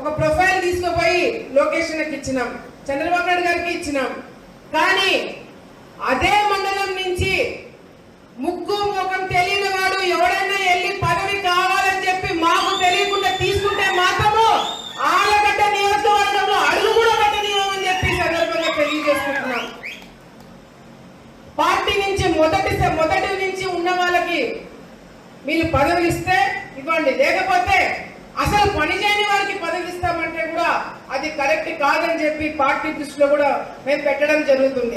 ఒక ప్రొఫైల్ తీసుకుపోయి లోకేష్ ఇచ్చినాం. చంద్రబాబు నాయుడు గారికి ఇచ్చినాం. కానీ అదే మండలం నుంచి ముక్కు ముఖం తెలియని వాడు ఎవడైనా వెళ్ళి పదవి కావాలని చెప్పి మాకు తెలియకుండా తీసుకుంటే మాత్రము ఆలగడ్డ నియోజకవర్గంలో అడుగు కూడా పెట్టనీయమని చెప్పి సందర్భంగా తెలియజేసుకుంటున్నాం. పార్టీ నుంచి మొదటి మొదటి నుంచి ఉన్న వాళ్ళకి మీరు పదవులు ఇస్తే ఇవ్వండి. లేకపోతే అసలు పని చేయని వారికి పదవి అది కరెక్ట్ కాదని చెప్పి పార్టీ దృష్టిలో కూడా మేము పెట్టడం జరుగుతుంది.